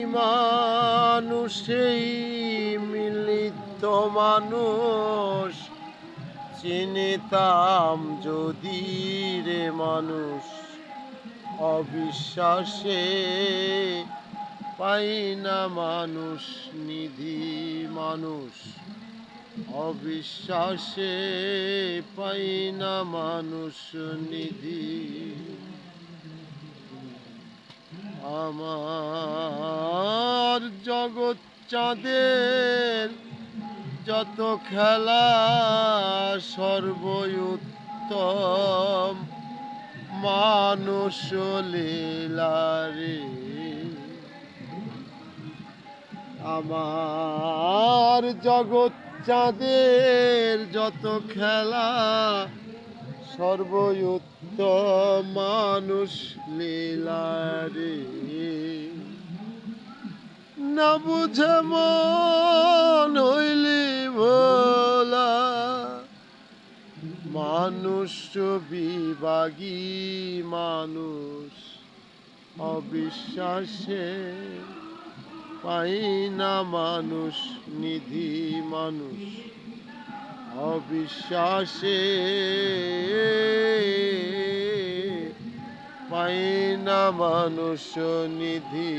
মানুষেই মিলিত মানুষ। চিনিতাম যদি রে মানুষ, অবিশ্বাসে পাই না মানুষ, নিধি মানুষ। অবিশ্বাসে পাই না মানুষ, নিধি আমার জগৎ চাঁদের যত খেলা সর্বউত্তম মানুষ লীলারে আমার জগৎ চাঁদের যত খেলা সর্বউত্তম মানুষ লীলারে। না বুঝে মন হইলি ভোলা। মানুষ বিবাগী মানুষ অবিশ্বাসে পাই না মানুষ নিধি। মানুষ অবিশ্বাসে পাইনা মানুষ নিধি।